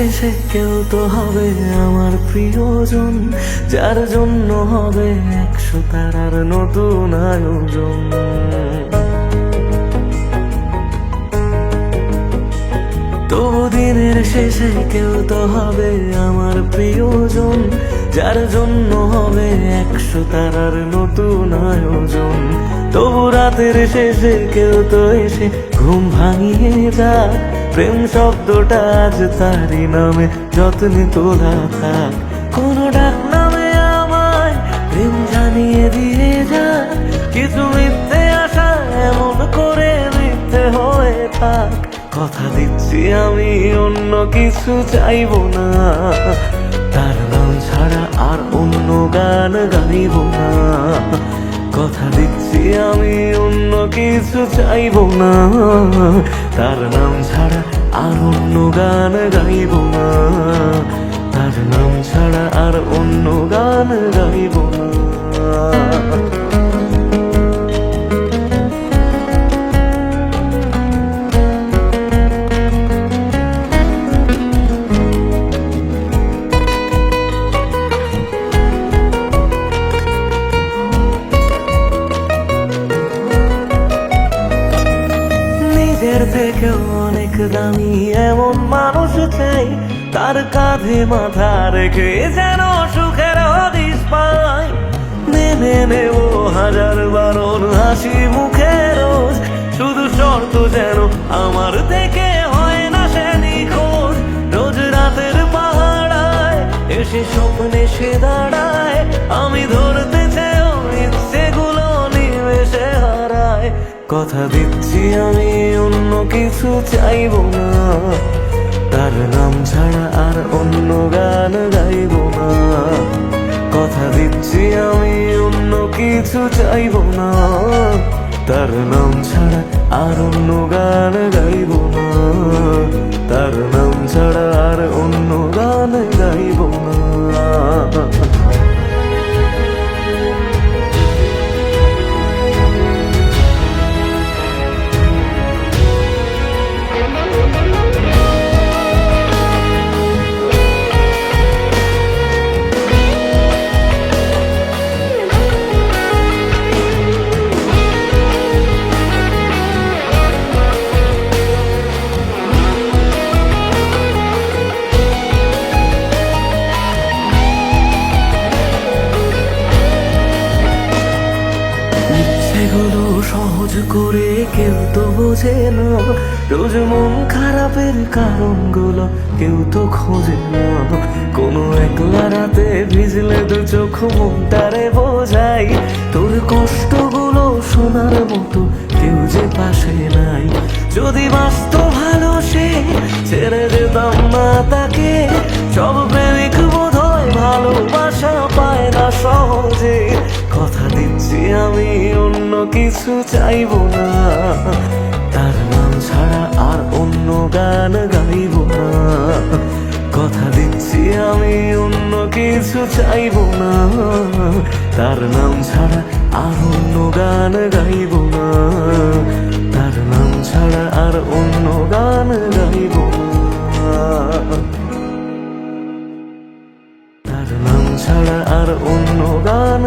শেষে কেউ তো হবে আমার প্রিয়জন, যার জন্য হবে একশো তারার নতুন আয়োজন। তবু দিনের শেষে কেউ তো হবে আমার প্রিয়জন, যার জন্য হবে একশো তারার নতুন আয়োজন। তবু রাতের শেষে কেউ তো এসে ঘুম ভাঙিয়ে যাক প্রেম শব্দটা আজ তারই নামে, যত্নে তোলা থাক। কোনো ডাক নামে আমায় প্রেম জানিয়ে দিয়ে যা। কিছু মিথ্যে আশা এমন করে মিথ্যে হয়ে থাক। কথা দিচ্ছি আমি, অন্য কিছু চাইব না। তার নাম ছাড়া আর অন্য গান গাইব না। কথা দিচ্ছি আমি অন্য কিছু চাইব না। তার নাম ছাড়া আর অন্য গান গাইব না। তার নাম ছাড়া আর অন্য গান গাইব না। নিজের থেকেও অনেক দামি এমন মানুষ চাই, তার কাঁধে মাথা রেখে যেন সুখের হদিস পাই। মেনে নেব হাজার বারণ হাসি মুখে রোজ, শুধু শর্ত যেন আমার থেকে হয় না সে নিখোঁজ। রোজ রাতের পাহাড়ায় এসে স্বপ্নে সে দাঁড়ায়। কথা দিচ্ছি আমি, অন্য কিছু চাইব না। তার নাম ছাড়া আর অন্য গান গাইব না। কথা দিচ্ছি আমি, অন্য কিছু চাইব না। তার নাম ছাড়া আর অন্য গান গাইব না। তার নাম ছাড়া সহজ করে কেউ তো বোঝে না রোজ মন খারাপের কারণগুলো কেউ তো খোঁজে না। কোনো একলা রাতে ভিজলে দু চোখ মনটারে বোঝাই। তোর কষ্টগুলো শোনার মতো কেউ যে পাশে নাই। যদি বাস্ত ভালো সে, ছেড়ে যেতাম না তাকে। সব প্রেমিক বোধ হয় ভালোবাসা পায় না সহজে। কথা দিচ্ছি আমি অন্য কিছু চাইব না। তার নাম ছাড়া আর অন্য গান গাইব না। কথা দিচ্ছি আমি, অন্য কিছু চাইব না। তার নাম ছাড়া আর অন্য গান গাইব না। তার নাম ছাড়া আর অন্য গান গাইব না। তার নাম ছাড়া আর অন্য গান